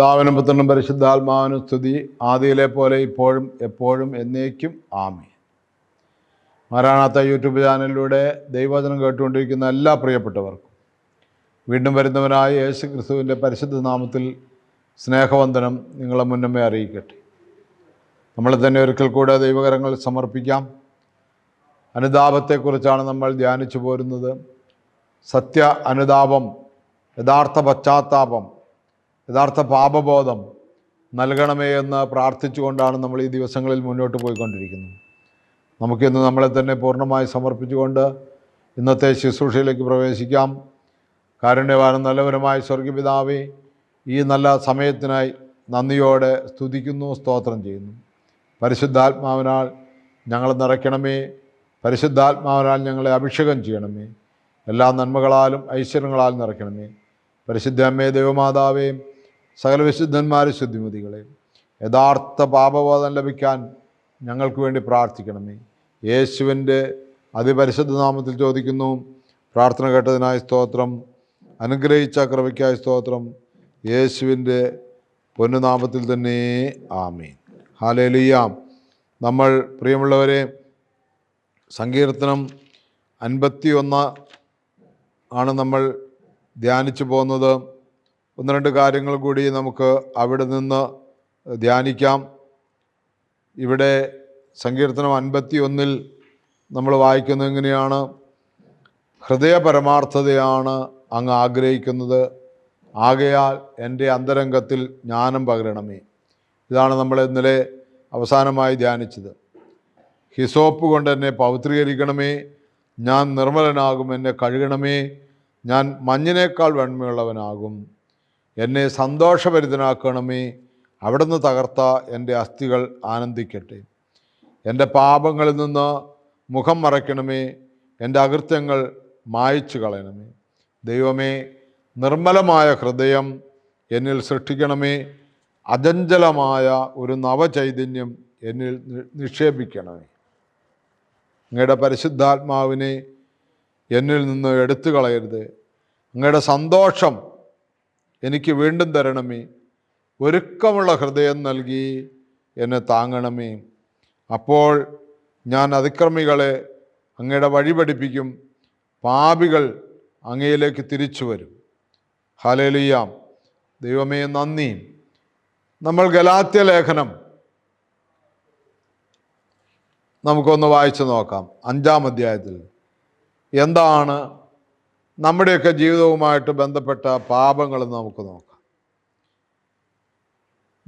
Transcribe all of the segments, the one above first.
ദാവനും പുത്രനും പരിശുദ്ധാത്മാവിനും സ്തുതി. ആദിയിലെ പോലെ ഇപ്പോഴും എപ്പോഴും എന്നേക്കും. ആമി മാരാണാത്ത യൂട്യൂബ് ചാനലിലൂടെ ദൈവവചനം കേട്ടുകൊണ്ടിരിക്കുന്ന എല്ലാ പ്രിയപ്പെട്ടവർക്കും വീണ്ടും വരുന്നവനായ യേശു ക്രിസ്തുവിന്റെ പരിശുദ്ധ നാമത്തിൽ സ്നേഹവന്ദനം നിങ്ങളെ മുന്നമേ അറിയിക്കട്ടെ. നമ്മൾ തന്നെ ഒരിക്കൽ കൂടെ ദൈവകരങ്ങൾ സമർപ്പിക്കാം. അനുതാപത്തെക്കുറിച്ചാണ് നമ്മൾ ധ്യാനിച്ചു പോരുന്നത്. സത്യ അനുതാപം യഥാർത്ഥ പശ്ചാത്താപം യഥാർത്ഥ പാപബോധം നൽകണമേ എന്ന് പ്രാർത്ഥിച്ചുകൊണ്ടാണ് നമ്മൾ ഈ ദിവസങ്ങളിൽ മുന്നോട്ട് പോയിക്കൊണ്ടിരിക്കുന്നത്. നമുക്കിന്ന് നമ്മളെ തന്നെ പൂർണമായി സമർപ്പിച്ചുകൊണ്ട് ഇന്നത്തെ ശുശ്രൂഷയിലേക്ക് പ്രവേശിക്കാം. കാരുണ്യവാനും നല്ലവരുമായ സ്വർഗപിതാവേ ഈ നല്ല സമയത്തിനായി നന്ദിയോടെ സ്തുതിക്കുന്നു സ്തോത്രം ചെയ്യുന്നു. പരിശുദ്ധാത്മാവിനാൽ ഞങ്ങൾ നിറയ്ക്കണമേ. പരിശുദ്ധാത്മാവിനാൽ ഞങ്ങളെ അഭിഷേകം ചെയ്യണമേ. എല്ലാ നന്മകളാലും ഐശ്വര്യങ്ങളാലും നിറയ്ക്കണമേ. പരിശുദ്ധ അമ്മേ ദൈവമാതാവേ സകല വിശുദ്ധന്മാരെ ശുദ്ധിമതികളെ യഥാർത്ഥ പാപബോധം ലഭിക്കാൻ ഞങ്ങൾക്ക് വേണ്ടി പ്രാർത്ഥിക്കണമേ. യേശുവിന്റെ അതിപരിശുദ്ധ നാമത്തിൽ ചോദിക്കുന്നു. പ്രാർത്ഥന കേട്ടതിനായി സ്തോത്രം. അനുഗ്രഹിച്ച കൃപയ്ക്കായി സ്തോത്രം. യേശുവിന്റെ പൊന്നുനാമത്തിൽ തന്നെ ആമീൻ. ഹാലേലിയാം നമ്മൾ പ്രിയമുള്ളവരെ സങ്കീർത്തനം അൻപത്തി ഒന്ന് ആണ് നമ്മൾ ധ്യാനിച്ചു പോകുന്നത്. ഒന്ന് രണ്ട് കാര്യങ്ങൾ കൂടി നമുക്ക് അവിടെ നിന്ന് ധ്യാനിക്കാം. ഇവിടെ സങ്കീർത്തനം അൻപത്തി ഒന്നിൽ നമ്മൾ വായിക്കുന്നത് എങ്ങനെയാണ്? ഹൃദയ അങ്ങ് ആഗ്രഹിക്കുന്നത്. ആകയാൽ എന്റെ അന്തരംഗത്തിൽ ജ്ഞാനം പകരണമേ. ഇതാണ് നമ്മൾ ഇന്നലെ അവസാനമായി ധ്യാനിച്ചത്. ഹിസോപ്പ് കൊണ്ട് എന്നെ പവിത്രീകരിക്കണമേ. ഞാൻ നിർമ്മലനാകും എന്നെ കഴുകണമേ. ഞാൻ മഞ്ഞിനേക്കാൾ വെണ്മയുള്ളവനാകും എന്നെ സന്തോഷഭരിതനാക്കണമേ. അവിടുന്ന് തകർത്ത എന്റെ അസ്ഥികൾ ആനന്ദിക്കട്ടെ. എന്റെ പാപങ്ങളിൽ നിന്ന് മുഖം മറയ്ക്കണമേ. എന്റെ അകൃത്യങ്ങൾ മായച്ചു കളയണമേ. ദൈവമേ നിർമ്മലമായ ഹൃദയം എന്നിൽ സൃഷ്ടിക്കണമേ. അജഞ്ചലമായ ഒരു നവചൈതന്യം എന്നിൽ നിക്ഷേപിക്കണമേ. അങ്ങയുടെ പരിശുദ്ധാത്മാവിനെ എന്നിൽ നിന്ന് എടുത്തു കളയരുത് അങ്ങയുടെ സന്തോഷം എനിക്ക് വീണ്ടും തരണമേ. ഒരുക്കമുള്ള ഹൃദയം നൽകി എന്നെ താങ്ങണമേ. അപ്പോൾ ഞാൻ അതിക്രമികളെ അങ്ങയുടെ വഴി പഠിപ്പിക്കും. പാപികൾ അങ്ങയിലേക്ക് തിരിച്ചു വരും. ഹലേലിയാം ദൈവമേ നന്ദി. നമ്മൾ ഗലാത്യ ലേഖനം നമുക്കൊന്ന് വായിച്ചു നോക്കാം. അഞ്ചാം അധ്യായത്തിൽ. എന്താണ് നമ്മുടെയൊക്കെ ജീവിതവുമായിട്ട് ബന്ധപ്പെട്ട പാപങ്ങളെന്ന് നമുക്ക് നോക്കാം.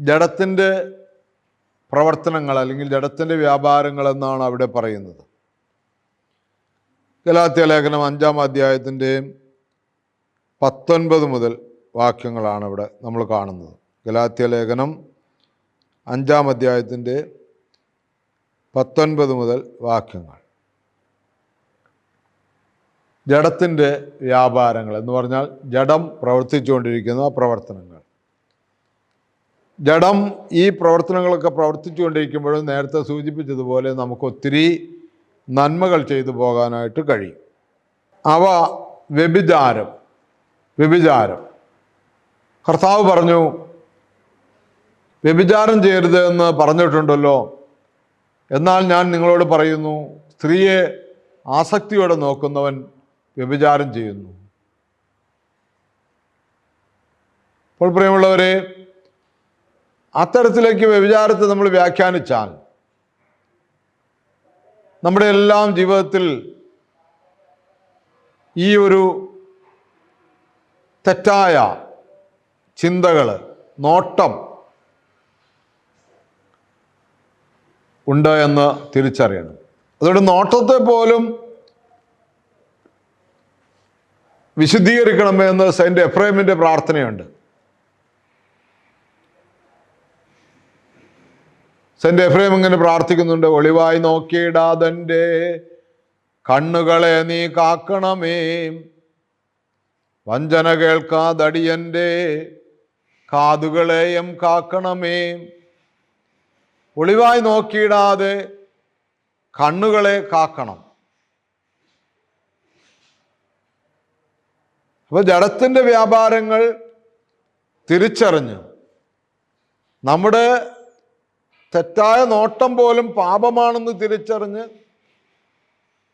ജഡത്തിന്റെ പ്രവർത്തനങ്ങൾ അല്ലെങ്കിൽ ജഡത്തിന്റെ വ്യാപാരങ്ങൾ എന്നാണ് അവിടെ പറയുന്നത്. ഗലാത്യ ലേഖനം അഞ്ചാം അധ്യായത്തിന്റെയും പത്തൊൻപത് മുതൽ വാക്യങ്ങളാണ് ഇവിടെ നമ്മൾ കാണുന്നത്. ഗലാത്യ ലേഖനം അഞ്ചാം അധ്യായത്തിന്റെ പത്തൊൻപത് മുതൽ വാക്യങ്ങൾ. ജഡത്തിന്റെ വ്യാപാരങ്ങൾ എന്ന് പറഞ്ഞാൽ ജഡം പ്രവർത്തിച്ചുകൊണ്ടിരിക്കുന്ന പ്രവർത്തനങ്ങൾ. ജഡം ഈ പ്രവർത്തനങ്ങളൊക്കെ പ്രവർത്തിച്ചുകൊണ്ടിരിക്കുമ്പോഴും നേരത്തെ സൂചിപ്പിച്ചതുപോലെ നമുക്ക് ഒത്തിരി നന്മകൾ ചെയ്തു പോകാനായിട്ട് കഴിയും. അവ വ്യഭിചാരം വ്യഭിചാരം. കർത്താവ് പറഞ്ഞു വ്യഭിചാരം ചെയ്യരുത് എന്ന് പറഞ്ഞിട്ടുണ്ടല്ലോ. എന്നാൽ ഞാൻ നിങ്ങളോട് പറയുന്നു സ്ത്രീയെ ആസക്തിയോടെ നോക്കുന്നവൻ വ്യഭിചാരം ചെയ്യുന്നു. അപ്പോൾ പ്രിയമുള്ളവരെ അത്തരത്തിലേക്ക് വ്യഭിചാരത്തെ നമ്മൾ വ്യാഖ്യാനിച്ചാൽ നമ്മുടെ എല്ലാം ജീവിതത്തിൽ ഈ ഒരു തെറ്റായ ചിന്തകൾ നോട്ടം ഉണ്ട് എന്ന് തിരിച്ചറിയണം. അതുകൊണ്ട് നോട്ടത്തെ പോലും വിശുദ്ധീകരിക്കണമെന്ന് സെന്റ് എഫ്രൈമിന്റെ പ്രാർത്ഥനയുണ്ട്. സെന്റ് എഫ്രൈം ഇങ്ങനെ പ്രാർത്ഥിക്കുന്നുണ്ട് ഒളിവായി നോക്കിയിടാതെ കണ്ണുകളെ നീ കാക്കണമേ. വഞ്ചന കേൾക്കാതടിയന്റെ കാതുകളെയും കാക്കണമേ. ഒളിവായി നോക്കിയിടാതെ കണ്ണുകളെ കാക്കണം. അപ്പോൾ ജഡത്തിന്റെ വ്യാപാരങ്ങൾ തിരിച്ചറിഞ്ഞ് നമ്മുടെ തെറ്റായ നോട്ടം പോലും പാപമാണെന്ന് തിരിച്ചറിഞ്ഞ്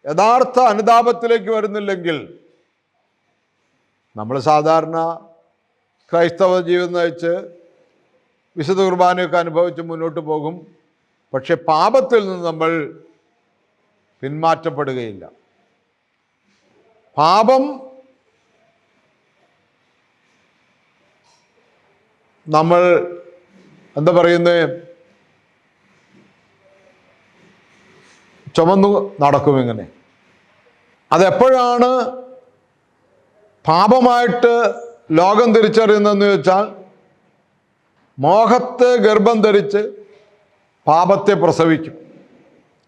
യഥാർത്ഥ അനുതാപത്തിലേക്ക് വരുന്നില്ലെങ്കിൽ നമ്മൾ സാധാരണ ക്രൈസ്തവ ജീവിതം നയിച്ച് വിശുദ്ധ കുർബാനയൊക്കെ അനുഭവിച്ച് മുന്നോട്ട് പോകും. പക്ഷെ പാപത്തിൽ നിന്ന് നമ്മൾ പിന്മാറ്റപ്പെടുകയില്ല. പാപം നമ്മൾ എന്താ പറയുന്നത് ചുമന്നു നടക്കും ഇങ്ങനെ. അതെപ്പോഴാണ് പാപമായിട്ട് ലോകം തിരിച്ചറിയുന്നതെന്ന് വെച്ചാൽ മോഹത്തെ ഗർഭം ധരിച്ച് പാപത്തെ പ്രസവിക്കും.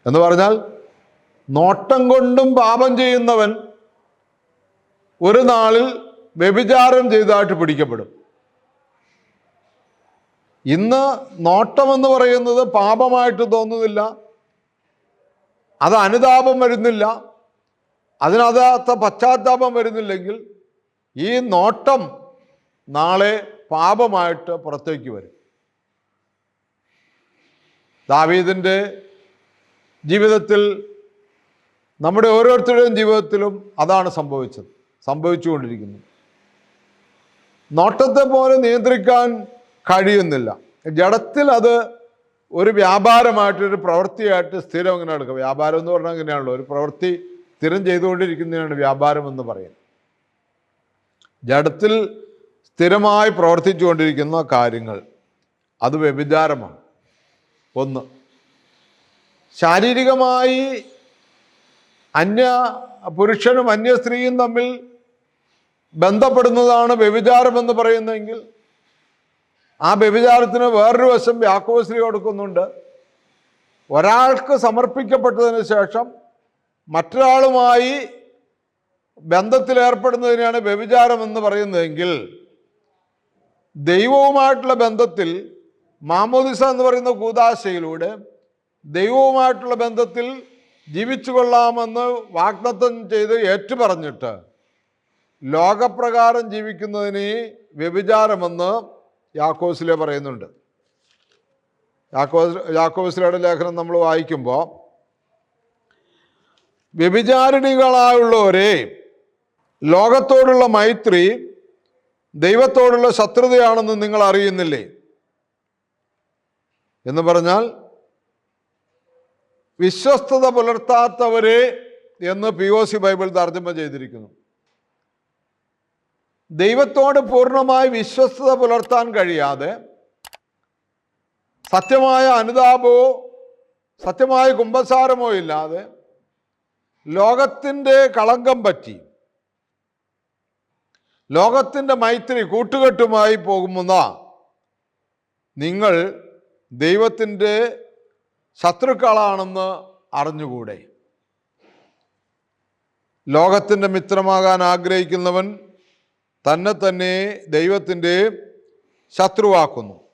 എന്ന് പറഞ്ഞാൽ നോട്ടം കൊണ്ടും പാപം ചെയ്യുന്നവൻ ഒരു നാളിൽ വ്യഭിചാരം ചെയ്തതായിട്ട് പിടിക്കപ്പെടും. ഇന്ന് നോട്ടമെന്ന് പറയുന്നത് പാപമായിട്ട് തോന്നുന്നില്ല. അത് അനുതാപം വരുന്നില്ല. അതിനകത്ത പശ്ചാത്താപം വരുന്നില്ലെങ്കിൽ ഈ നോട്ടം നാളെ പാപമായിട്ട് പുറത്തേക്ക് വരും. ദാവീദിന്റെ ജീവിതത്തിൽ നമ്മുടെ ഓരോരുത്തരുടെയും ജീവിതത്തിലും അതാണ് സംഭവിച്ചത് സംഭവിച്ചുകൊണ്ടിരിക്കുന്നത്. നോട്ടത്തെ പോലെ നിയന്ത്രിക്കാൻ കഴിയുന്നില്ല. ജഡത്തിൽ അത് ഒരു വ്യാപാരമായിട്ട് ഒരു പ്രവൃത്തിയായിട്ട് സ്ഥിരം ഇങ്ങനെ എടുക്കുക വ്യാപാരം എന്ന് പറഞ്ഞാൽ അങ്ങനെയാണല്ലോ ഒരു പ്രവൃത്തി സ്ഥിരം ചെയ്തുകൊണ്ടിരിക്കുന്നതിനാണ് വ്യാപാരം എന്ന് പറയുന്നത്. ജഡത്തിൽ സ്ഥിരമായി പ്രവർത്തിച്ചുകൊണ്ടിരിക്കുന്ന കാര്യങ്ങൾ അത് വ്യഭിചാരമാണ്. ഒന്ന് ശാരീരികമായി അന്യ പുരുഷനും അന്യ സ്ത്രീയും തമ്മിൽ ബന്ധപ്പെടുന്നതാണ് വ്യഭിചാരമെന്ന് പറയുന്നതെങ്കിൽ ആ വ്യഭിചാരത്തിന് വേറൊരു വശം യാക്കോശ്രീ കൊടുക്കുന്നുണ്ട്. ഒരാൾക്ക് സമർപ്പിക്കപ്പെട്ടതിന് ശേഷം മറ്റൊരാളുമായി ബന്ധത്തിലേർപ്പെടുന്നതിനാണ് വ്യഭിചാരം എന്ന് പറയുന്നതെങ്കിൽ ദൈവവുമായിട്ടുള്ള ബന്ധത്തിൽ മാമോദിസ എന്ന് പറയുന്ന കൂതാശയിലൂടെ ദൈവവുമായിട്ടുള്ള ബന്ധത്തിൽ ജീവിച്ചു കൊള്ളാമെന്ന് വാഗ്ദത്തം ചെയ്ത് ഏറ്റുപറഞ്ഞിട്ട് ലോകപ്രകാരം ജീവിക്കുന്നതിന് വ്യഭിചാരമെന്ന് യാക്കോസിലെ പറയുന്നുണ്ട്. യാക്കോസ് യാക്കോസിലയുടെ ലേഖനം നമ്മൾ വായിക്കുമ്പോൾ വ്യഭിചാരിണികളായുള്ളവരെ ലോകത്തോടുള്ള മൈത്രി ദൈവത്തോടുള്ള ശത്രുതയാണെന്ന് നിങ്ങൾ അറിയുന്നില്ലേ? എന്ന് പറഞ്ഞാൽ വിശ്വസ്തത പുലർത്താത്തവരെ എന്ന് പി ഒ സി ബൈബിൾ തർജമ ചെയ്തിരിക്കുന്നു. ദൈവത്തോട് പൂർണമായി വിശ്വസ്തത പുലർത്താൻ കഴിയാതെ സത്യമായ അനുതാപമോ സത്യമായ കുംഭസാരമോ ഇല്ലാതെ ലോകത്തിന്റെ കളങ്കം പറ്റി ലോകത്തിന്റെ മൈത്രി കൂട്ടുകെട്ടുമായി പോകുന്ന നിങ്ങൾ ദൈവത്തിന്റെ ശത്രുക്കളാണെന്ന് അറിഞ്ഞുകൂടെ? ലോകത്തിന്റെ മിത്രമാകാൻ ആഗ്രഹിക്കുന്നവൻ തന്നെ തന്നെ ദൈവത്തിന്റെ ശത്രുവാക്കുന്നു.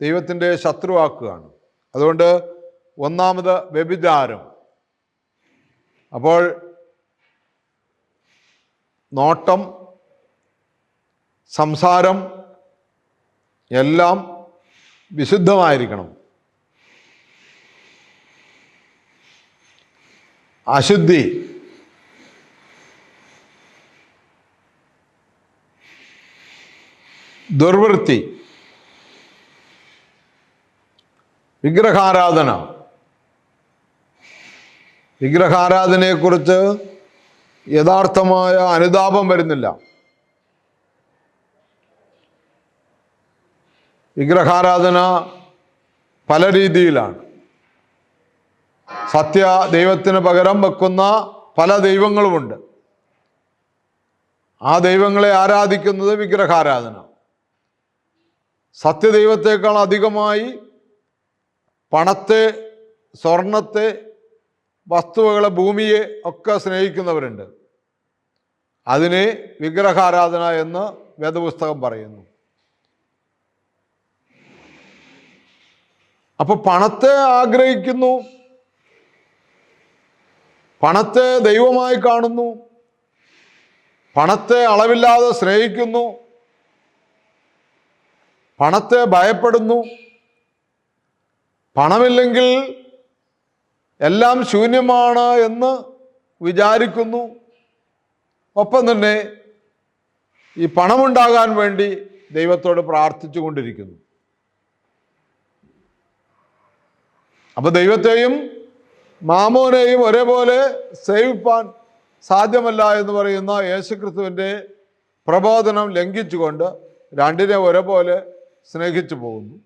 ദൈവത്തിന്റെ ശത്രുവാക്കുകയാണ്. അതുകൊണ്ട് ഒന്നാമത് വ്യഭിചാരം. അപ്പോൾ നോട്ടം സംസാരം എല്ലാം വിശുദ്ധമായിരിക്കണം. അശുദ്ധി ദുർവൃത്തി. വിഗ്രഹാരാധന. വിഗ്രഹാരാധനയെക്കുറിച്ച് യഥാർത്ഥമായ അനുതാപം വരുന്നില്ല. വിഗ്രഹാരാധന പല രീതിയിലാണ്. സത്യ ദൈവത്തിന് പകരം വെക്കുന്ന പല ദൈവങ്ങളുമുണ്ട്. ആ ദൈവങ്ങളെ ആരാധിക്കുന്നത് വിഗ്രഹാരാധന. സത്യദൈവത്തേക്കാൾ അധികമായി പണത്തെ സ്വർണത്തെ വസ്തുവകളെ ഭൂമിയെ ഒക്കെ സ്നേഹിക്കുന്നവരുണ്ട്. അതിനെ വിഗ്രഹാരാധന എന്ന് വേദപുസ്തകം പറയുന്നു. അപ്പൊ പണത്തെ ആഗ്രഹിക്കുന്നു. പണത്തെ ദൈവമായി കാണുന്നു. പണത്തെ അളവില്ലാതെ സ്നേഹിക്കുന്നു. പണത്തെ ഭയപ്പെടുന്നു. പണമില്ലെങ്കിൽ എല്ലാം ശൂന്യമാണ് എന്ന് വിചാരിക്കുന്നു. ഒപ്പം തന്നെ ഈ പണമുണ്ടാകാൻ വേണ്ടി ദൈവത്തോട് പ്രാർത്ഥിച്ചു കൊണ്ടിരിക്കുന്നു അപ്പൊ ദൈവത്തെയും മാമോനെയും ഒരേപോലെ സേവിപ്പാൻ സാധ്യമല്ല എന്ന് പറയുന്ന യേശുക്രിസ്തുവിന്റെ പ്രബോധനം ലംഘിച്ചുകൊണ്ട് രണ്ടിനെ ഒരേപോലെ സ്നേഹിച്ചു പോകുന്നു.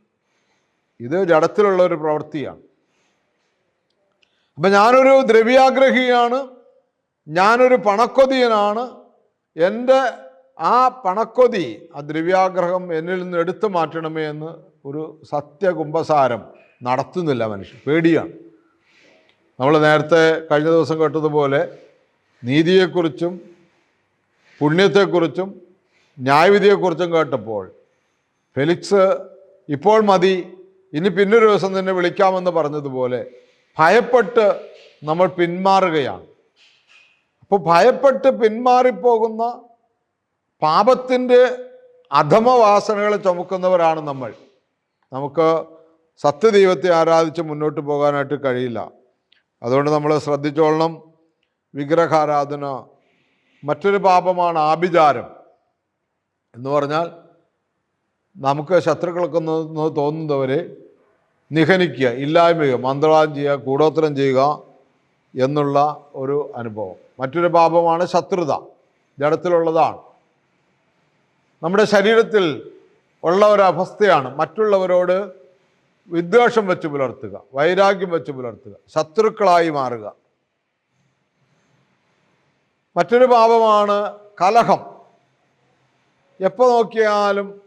ഇത് ജഡത്തിലുള്ള ഒരു പ്രവൃത്തിയാണ്. അപ്പം ഞാനൊരു ദ്രവ്യാഗ്രഹിയാണ്. ഞാനൊരു പണക്കൊതിയനാണ്. എന്റെ ആ പണക്കൊതി ആ ദ്രവ്യാഗ്രഹം എന്നിൽ നിന്ന് എടുത്തു മാറ്റണമേ എന്ന് ഒരു സത്യകുംഭസാരം നടത്തുന്നില്ല മനുഷ്യൻ. പേടിയാണ്. നമ്മൾ നേരത്തെ കഴിഞ്ഞ ദിവസം കേട്ടതുപോലെ നീതിയെക്കുറിച്ചും പുണ്യത്തെക്കുറിച്ചും ന്യായവിധിയെക്കുറിച്ചും കേട്ടപ്പോൾ ഫെലിക്സ് ഇപ്പോൾ മതി. ഇനി പിന്നൊരു ദിവസം തന്നെ വിളിക്കാമെന്ന് പറഞ്ഞതുപോലെ ഭയപ്പെട്ട് നമ്മൾ പിന്മാറുകയാണ്. അപ്പോൾ ഭയപ്പെട്ട് പിന്മാറിപ്പോകുന്ന പാപത്തിന്റെ അധമവാസനകളെ ചുമക്കുന്നവരാണ് നമ്മൾ. നമുക്ക് സത്യദൈവത്തെ ആരാധിച്ച് മുന്നോട്ട് പോകാനായിട്ട് കഴിയില്ല. അതുകൊണ്ട് നമ്മൾ ശ്രദ്ധിച്ചോളണം. വിഗ്രഹാരാധന മറ്റൊരു പാപമാണ് ആഭിചാരം എന്ന് പറഞ്ഞാൽ നമുക്ക് ശത്രുക്കളൊക്കെ ഒന്ന് തോന്നുന്നവരെ നിഹനിക്കുക ഇല്ലായ്മ ചെയ്യുക മന്ത്രവാദം ചെയ്യുക കൂടോത്രം ചെയ്യുക എന്നുള്ള ഒരു അനുഭവം. മറ്റൊരു പാപമാണ് ശത്രുത. ജഡത്തിലുള്ളതാണ്. നമ്മുടെ ശരീരത്തിൽ ഉള്ള ഒരു അവസ്ഥയാണ് മറ്റുള്ളവരോട് വിദ്വേഷം വെച്ച് പുലർത്തുക വൈരാഗ്യം വെച്ച് പുലർത്തുക ശത്രുക്കളായി മാറുക. മറ്റൊരു പാപമാണ് കലഹം. എപ്പോൾ നോക്കിയാലും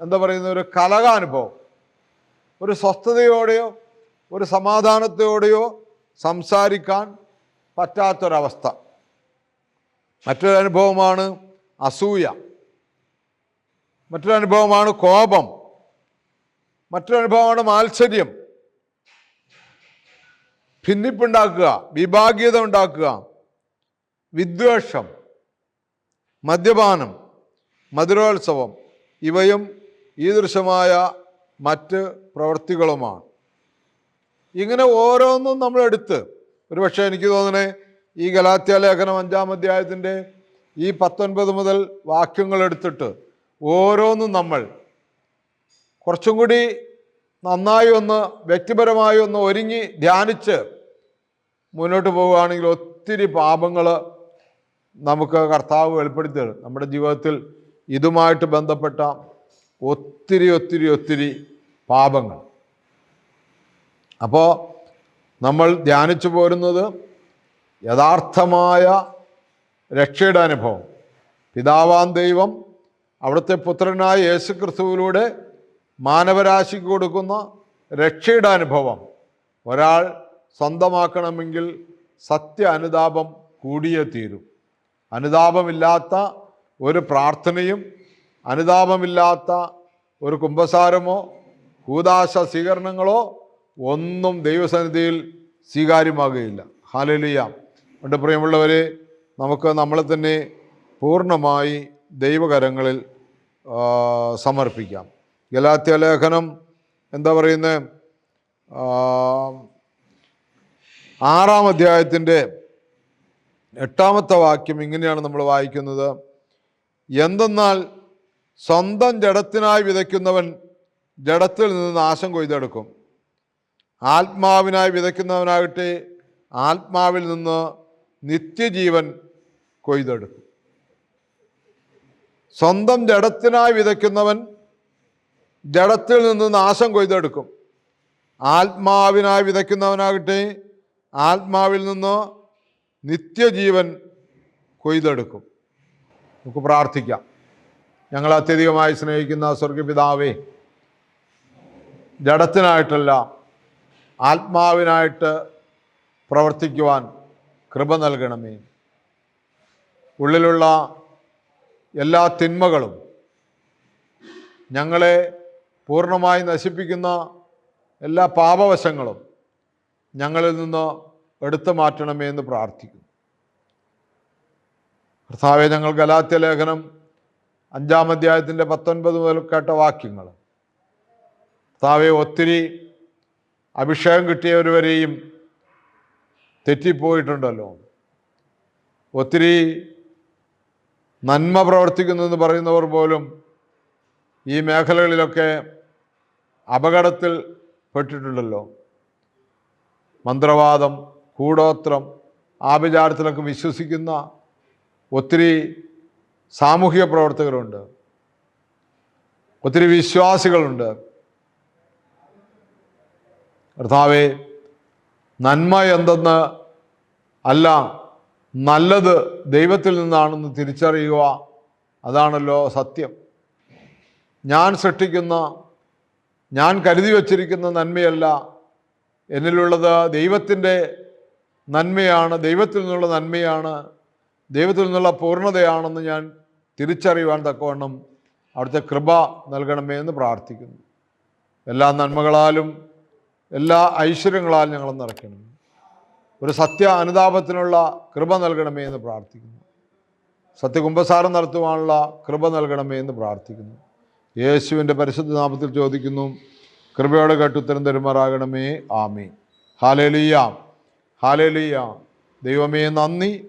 എന്താ പറയുന്ന ഒരു കലഹാനുഭവം ഒരു സ്വസ്ഥതയോടെയോ ഒരു സമാധാനത്തോടെയോ സംസാരിക്കാൻ പറ്റാത്തൊരവസ്ഥ. മറ്റൊരനുഭവമാണ് അസൂയ. മറ്റൊരനുഭവമാണ് കോപം. മറ്റൊരനുഭവമാണ് മാത്സര്യം. ഭിന്നിപ്പുണ്ടാക്കുക വിഭാഗീയത ഉണ്ടാക്കുക വിദ്വേഷം മദ്യപാനം മധുരോത്സവം ഇവയും ഈദൃശമായ മറ്റ് പ്രവൃത്തികളുമാണ് ഇങ്ങനെ ഓരോന്നും നമ്മൾ എടുത്ത് ഒരു പക്ഷേ എനിക്ക് തോന്നണേ ഈ ഗലാത്യ ലേഖനം അഞ്ചാം അധ്യായത്തിന്റെ ഈ പത്തൊൻപത് മുതൽ വാക്യങ്ങൾ എടുത്തിട്ട് ഓരോന്നും നമ്മൾ കുറച്ചും കൂടി നന്നായി ഒന്ന് വ്യക്തിപരമായി ഒന്ന് ഒരുങ്ങി ധ്യാനിച്ച് മുന്നോട്ട് പോവുകയാണെങ്കിൽ ഒത്തിരി പാപങ്ങൾ നമുക്ക് കർത്താവ് വെളിപ്പെടുത്തി നമ്മുടെ ജീവിതത്തിൽ ഇതുമായിട്ട് ബന്ധപ്പെട്ട ഒത്തിരി ഒത്തിരി ഒത്തിരി പാപങ്ങൾ. അപ്പോൾ നമ്മൾ ധ്യാനിച്ചു പോരുന്നത് യഥാർത്ഥമായ രക്ഷയുടെ അനുഭവം. പിതാവാൻ ദൈവം അവിടുത്തെ പുത്രനായ യേശു ക്രിസ്തുവിലൂടെ മാനവരാശിക്ക് കൊടുക്കുന്ന രക്ഷയുടെ അനുഭവം. ഒരാൾ സ്വന്തമാക്കണമെങ്കിൽ സത്യ അനുതാപം കൂടിയേ തീരും. അനുതാപമില്ലാത്ത ഒരു പ്രാർത്ഥനയും അനുതാപമില്ലാത്ത ഒരു കുംഭസാരമോ കൂതാശ സ്വീകരണങ്ങളോ ഒന്നും ദൈവസന്നിധിയിൽ സ്വീകാര്യമാകുകയില്ല. ഹാലലിയ അതുകൊണ്ട് പ്രിയമുള്ളവരെ നമുക്ക് നമ്മളെ തന്നെ പൂർണമായി ദൈവകരങ്ങളിൽ സമർപ്പിക്കാം. ഗലാത്യ ലേഖനം എന്താ പറയുന്നത് ആറാം അധ്യായത്തിന്റെ എട്ടാമത്തെ വാക്യം ഇങ്ങനെയാണ് നമ്മൾ വായിക്കുന്നത്. എന്തെന്നാൽ സ്വന്തം ജഡത്തിനായി വിതയ്ക്കുന്നവൻ ജഡത്തിൽ നിന്ന് നാശം കൊയ്തെടുക്കും. ആത്മാവിനായി വിതയ്ക്കുന്നവനാകട്ടെ ആത്മാവിൽ നിന്ന് നിത്യജീവൻ കൊയ്തെടുക്കും. സ്വന്തം ജഡത്തിനായി വിതയ്ക്കുന്നവൻ ജഡത്തിൽ നിന്ന് നാശം കൊയ്തെടുക്കും. ആത്മാവിനായി വിതയ്ക്കുന്നവനാകട്ടെ ആത്മാവിൽ നിന്ന് നിത്യജീവൻ കൊയ്തെടുക്കും. നമുക്ക് പ്രാർത്ഥിക്കാം. ഞങ്ങൾ അത്യധികമായി സ്നേഹിക്കുന്ന സ്വർഗപിതാവേ ജഡത്തിനായിട്ടല്ല ആത്മാവിനായിട്ട് പ്രവർത്തിക്കുവാൻ കൃപ നൽകണമേ. ഉള്ളിലുള്ള എല്ലാ തിന്മകളും ഞങ്ങളെ പൂർണമായി നശിപ്പിക്കുന്ന എല്ലാ പാപവശങ്ങളും ഞങ്ങളിൽ നിന്ന് എടുത്തു മാറ്റണമേ എന്ന് പ്രാർത്ഥിക്കുന്നു. കർത്താവെ ഞങ്ങൾ ഗലാത്യ ലേഖനം അഞ്ചാം അധ്യായത്തിന്റെ പത്തൊൻപത് മുതൽ കേട്ട വാക്യങ്ങൾ. താവെ ഒത്തിരി അഭിഷേകം കിട്ടിയവരുവരെയും തെറ്റിപ്പോയിട്ടുണ്ടല്ലോ. ഒത്തിരി നന്മ പ്രവർത്തിക്കുന്നെന്ന് പറയുന്നവർ പോലും ഈ മേഖലകളിലൊക്കെ അപകടത്തിൽ പെട്ടിട്ടുണ്ടല്ലോ. മന്ത്രവാദം കൂടോത്രം ആഭിചാരത്തിലൊക്കെ വിശ്വസിക്കുന്ന ഒത്തിരി സാമൂഹിക പ്രവർത്തകരുണ്ട്. ഒത്തിരി വിശ്വാസികളുണ്ട്. കർത്താവെ നന്മ എന്തെന്ന് അല്ല നല്ലത് ദൈവത്തിൽ നിന്നാണെന്ന് തിരിച്ചറിയുക അതാണല്ലോ സത്യം. ഞാൻ സൃഷ്ടിക്കുന്ന ഞാൻ കരുതി വച്ചിരിക്കുന്ന നന്മയല്ല. എന്നിലുള്ളത് ദൈവത്തിന്റെ നന്മയാണ് ദൈവത്തിൽ നിന്നുള്ള നന്മയാണ്. ദൈവത്തിൽ നിന്നുള്ള പൂർണതയാണെന്ന് ഞാൻ തിരിച്ചറിയുവാൻ തക്കവണ്ണം അവിടുത്തെ കൃപ നൽകണമേ എന്ന് പ്രാർത്ഥിക്കുന്നു. എല്ലാ നന്മകളാലും എല്ലാ ഐശ്വര്യങ്ങളാലും ഞങ്ങൾ നിറയ്ക്കണം. ഒരു സത്യ അനുതാപത്തിനുള്ള കൃപ നൽകണമേ എന്ന് പ്രാർത്ഥിക്കുന്നു. സത്യകുംഭസാരം നടത്തുവാനുള്ള കൃപ നൽകണമേ എന്ന് പ്രാർത്ഥിക്കുന്നു. യേശുവിന്റെ പരിശുദ്ധ നാമത്തിൽ ചോദിക്കുന്നു കൃപയോടെ കേട്ടുത്തരം തരുമാറാകണമേ. ആമേ ഹാലേലിയ. ഹാലേലിയ. ദൈവമേ നന്ദി.